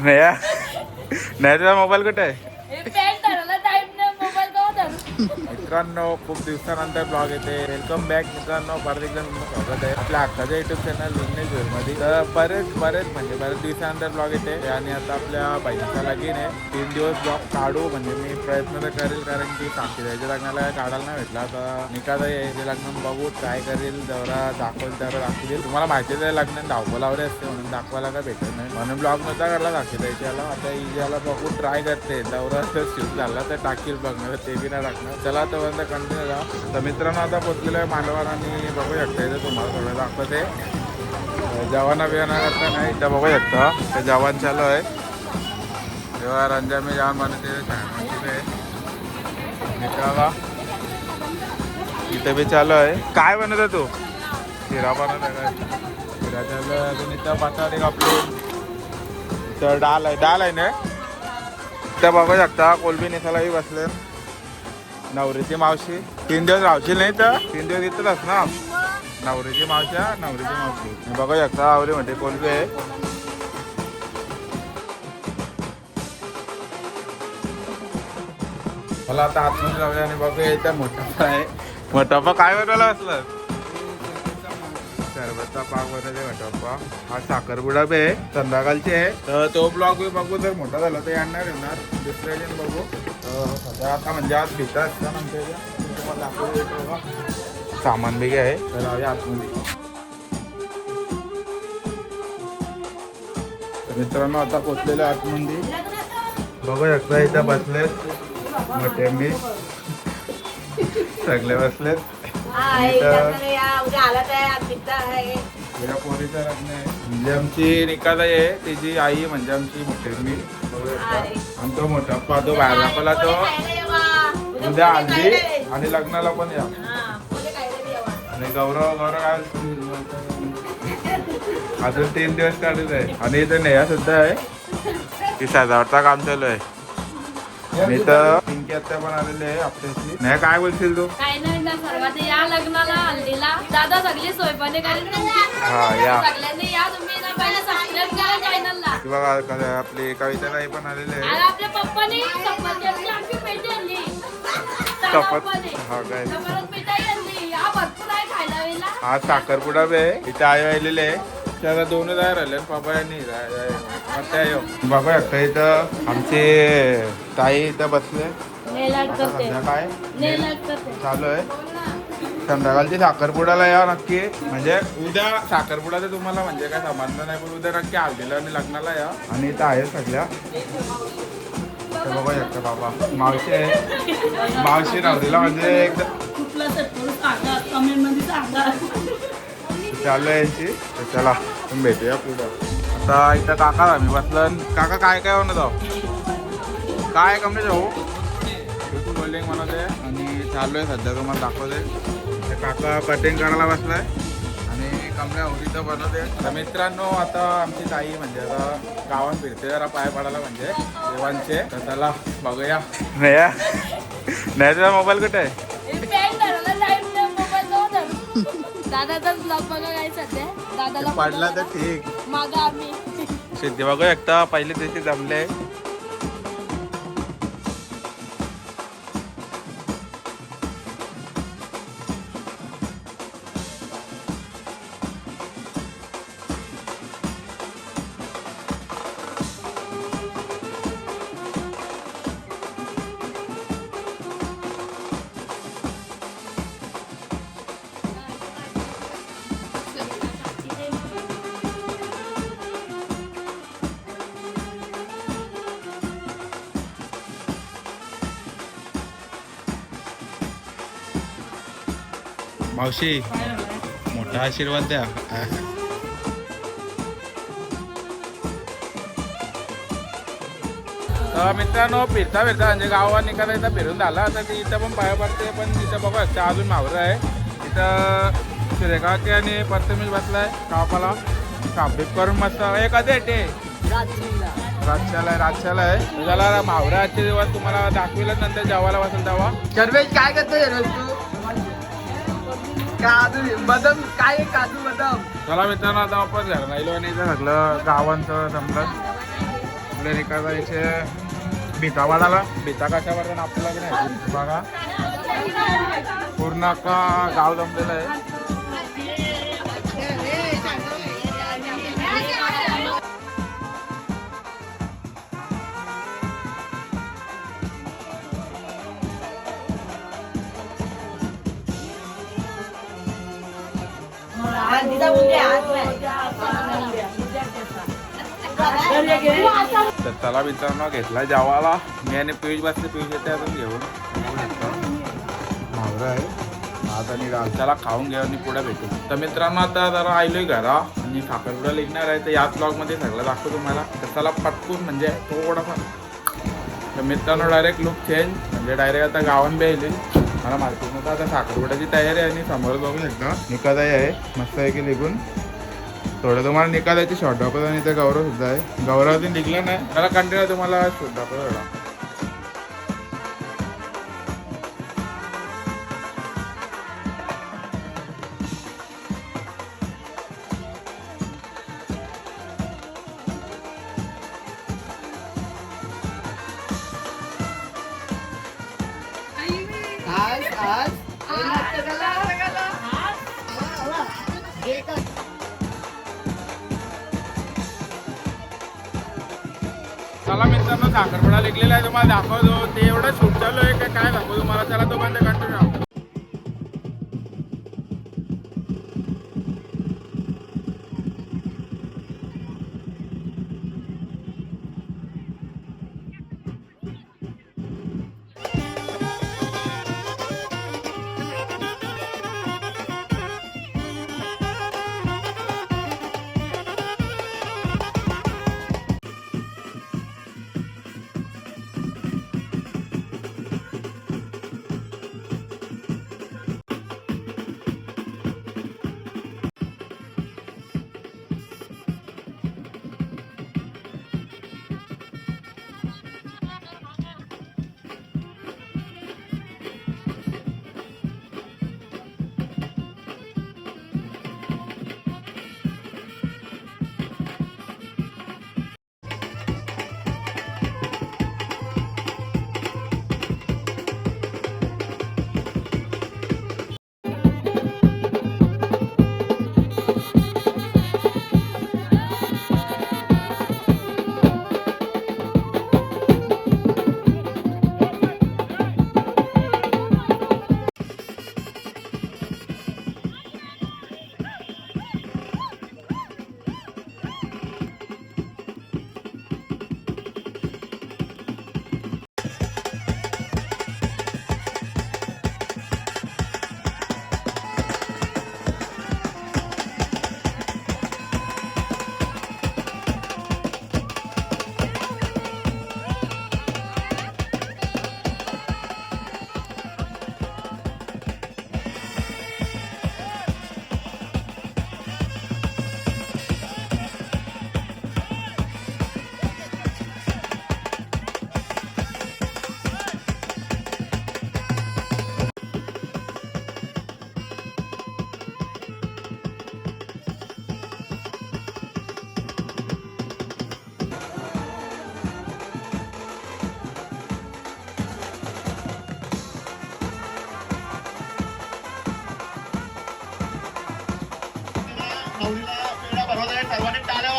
नाही नाही तुझा मोबाईल कुठे आहे हे पॅन्ट धरायला टाईम नाही मोबाईल कवा धरू मित्रांनो खूप दिवसानंतर ब्लॉग येते. वेलकम बॅक मित्रांनो परत एकदा स्वागत आहे. आपल्या हक्काच्या युट्यूब चॅनलमध्ये तर बरेच बरेच म्हणजे बरेच दिवसानंतर ब्लॉग येते. आणि आता आपल्या बहिणीचा लगीन आहे. तीन दिवस ब्लॉग काढू म्हणजे मी प्रयत्न तर करेल कारण की साक्षीदाच्या लग्नाला काय काढायला नाही भेटला. आता निकादा यायचे लग्न बघू ट्राय करेल. जरा दाखवेल तेवढा दाखवेल तुम्हाला माहिती आहे लग्न धावपलावरे असते म्हणून दाखवायला काय भेटत नाही. म्हणून ब्लॉग नव्हता करला साक्षीदाच्याला आता इजाला बघू ट्राय करते. दौरा शिफ्ट झाला तर टाकील बघणार ते बी नाही टाकणार. चला तोपर्यंत कंटिन्यू राहा. तर मित्रांनो आता पोचलेलं आहे मांडवार आणि बघू शकता इथे तुम्हाला थोडं ते जवाना बिवाना करता नाही इथं बघू शकता ते जवान चालू आहे. तेव्हा रंजामी जवान बनते आहे मित्राला इथं बी चालू आहे. काय बनवत तू? शिरा बनवत आहे काय? शिरा चालू आहे. अजून इथं पाताळी आपली तर डाल आहे डाल आहे ना? इथं बघू शकता कोलबी निसालाही बसले नवरीची मावशी. तीन दिवस राहशील नाही तर? तीन दिवस इथंच ना नवरीची मावशा नवरीची मावशी. बघू शकता आवरे म्हणजे कोणते आहे. मला आता आतमध्ये जाऊया आणि बघूया इथं मोठा आहे. मोठापा काय बनवायला असलं? सरबतचा पाक बनवायचे मोठापा हा साखरपुडा बी आहे. संध्याकाळचे आहे. तर तो ब्लॉग बी बघू. जर मोठा झाला तर येणार येणार. दुसऱ्या बघू. आता म्हणजे आज भीता असतात आमच्या तुम्हाला. सामान बी आहे तर आतमध्ये तर मित्रांनो आता पोचलेलो आतमध्ये बघू शकता इथं बसले. मोठे मी. सगळे बसलेत पोरीचं लग्न आहे. म्हणजे आमची निकाल आहे तिची आई म्हणजे आमची मोठी मी. तो मोठा. तो बाहेर दाखवला तो उद्या हल्दी आणि लग्नाला पण या. आणि गौरव गौरव काय? अजून तीन दिवस काढत आहे. आणि इथं नेहा सुद्धा आहे. ती सजावटचा काम चालू आहे. आणि इथं पिंकी आत्या पण आलेली आहे आपल्याशी. नाही काय बोलशील तू? काय नाही ना सर्वात या लग्नाला हल्दीला दादा सगळी सोयपाने हा या. सगळ्यांनी या. तुम्ही ना पहिले सबस्क्राईब करा चॅनलला ती बघा क- आपली कविता ताई पण आलेली आहे. आणि आपल्या पप्पाने सफरचंदची आमची पेटी आणली सफर- हा काय? परत मिठाई आणली हा भरपूर आहे खायला वेळेला. हा साखरपुडा बी. इथे आई आलेले आहे. ते आता दोन जाय राहिले पापा यांनी बघा एकटा इथं आमचे ताई इथं बसले. नेल आर्ट आता करते सध्या काय? नेल आर्ट करते. चालू आहे. संध्याकाळची साखरपुड्याला या नक्की. म्हणजे उद्या साखरपुड्याचं तुम्हाला म्हणजे काय समजलं नाही पण उद्या नक्की हल्दीला आणि लग्नाला या. आणि इथं आहे सगळ्या. तर बघा शकता बाबा. मावशी आहे. मावशी नवरीला म्हणजे एकदम चालू आहे यांची. तर चला तुम्ही भेटूया पुढं. आता इथं काका आम्ही बसलं. काका काय काय म्हणत आहो? काय कमी जाऊ बोलिंग म्हणत आहे आणि चालू आहे सध्या तुम्हाला दाखवते काका कटिंग करायला बसलाय. आणि कमल्या होळीचं बनवते. तर मित्रांनो आता आमची ताई म्हणजे आता गावात फिरते जरा पाय पडायला म्हणजे देवांचे. तर चला बघूया. नाही नाही तुझा मोबाईल कुठे? आहे ब्लॉग बघा काय सध्या दादाला पडला तर ठीक. माग आम्ही. सिद्धी बघू एकटा पहिले त्याचे जमले. मावशी मोठा आशीर्वाद द्या. तर मित्रांनो फिरता फिरता म्हणजे गावात निघाला इथं फिरून झाला. तर ती इथं पण पाया पडते पण तिथं बघा त्या अजून मावरं आहे. इथं सूर्यकाके आणि प्रथमेश बसलाय कापाला. कापीप करून मस्त हे कधी आहे ते. रातच्याला आहे. रातच्याला आहे त्याला मावरा आजचे दिवस तुम्हाला दाखविलं नंतर जेवायला बसेल तेव्हा. सर्वेश काय करतो सर्वेश तू? काजू बदाम काय आहे काजू बदाम? चला मित्रांनो आता वापस घरी राहिलो आणि इथं सगळं गावांचं जमलं. आपल्या इथे भिता वाढाला भिता कशावर आपल्याला नाही? बघा. पूर्ण का गाव जमलेलं आहे. तर चला मित्रांनो घेतला जावाला. मी आणि पियुष बसले पियुष येते अजून घेऊन. बघू आहे. आता आणि त्याला खाऊन घेऊ आणि पुढे भेटू. तर मित्रांनो आता जरा आलोय घरा. आणि साखरपुडा लिखणार आहे. तर याच ब्लॉगमध्ये सगळं दाखवतो तुम्हाला. तर त्याला पटकून म्हणजे थोडासा तर मित्रांनो डायरेक्ट लुक चेंज म्हणजे डायरेक्ट आता गावात बेली मला मार्केटमध्ये आता साखरपुड्याची तयारी आहे आणि समोर बघून एकदा निकादाई आहे. मस्त आहे की निघून. थोडं तुम्हाला निकालाची शॉर्ट दाखवतो आणि ते गौरव सुद्धा आहे गौरव निघला निघलं नाही त्याला कंटिन्यू तुम्हाला शूट दाखवतो थोडा आज आज चला मित्रांनो साखरपुडा लिखलेला आहे तुम्हाला दाखवतो. ते एवढं शूट चालू आहे काय दाखवतो तुम्हाला? चला तो बंद कंटिन्यू नवरीला पेढा भरवत आहे सर्वांनी टाळ्या